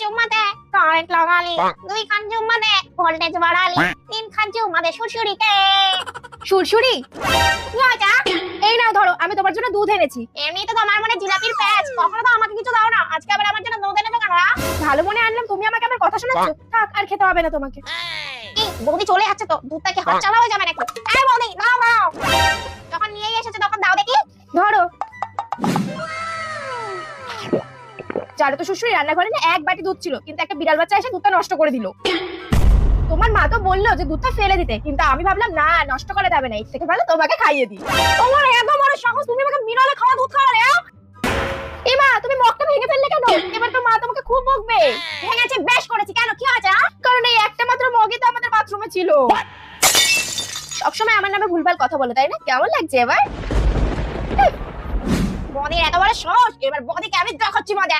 চুম্মা দে কারেন্ট লাগালি দুই খান চুম্মা দে ভোল্টেজ বাড়ালি তিন খান চুম্মা দে সুরসুরিতে। সুরসুরি? এই নাও ধরো আমি তোমার জন্য দুধ এনেছি। এমনি তো তোমার মনে জিলাপির প্যাচ কখনো তো আমাকে কিছু দাও না। আজকে আবার আমার জন্য দুধ এনেছো কেন ভালো মনে আনলাম তুমি আমাকে আবার কথা শোনাচ্ছ? থাক আর খেতে হবে না তোমাকে। বৌদি চলে যাচ্ছে তো দুধটা কি হাত চালা হয়ে যাবে নাকি? এই বৌদি দাও দাও জানো তো শ্বশুরি রান্নাঘরে না এক বাটি দুধ ছিল, কিন্তু একটা বিড়াল বাচ্চা এসে দুধটা নষ্ট করে দিল। তোমার মা তো বলল যে দুধটা ফেলে দিতে, কিন্তু আমি ভাবলাম, না, নষ্ট করে যাবে না, এর থেকে ভালো তোমাকে খাইয়ে দিই। তোমার এত বড় সাহস, তুমি আমাকে বিড়ালে খাওয়া দুধ খাওয়ালে আ? এ মা, তুমি মগটা ভেঙে ফেললে কেন? এবার তো মা তোমাকে খুব বকবে। ভেঙেছি বেশ করেছি। কেন, কি হয়েছে কারণ এই একটা মাত্র মগই তো আমাদের বাথরুমে ছিল। সবসময় আমার নামে ভুলভাল কথা বলে, তাই না? কেমন লাগছে এবার? বৌদির এত বড় সাহস এবার বৌদিকে আমি দেখাচ্ছি মজা।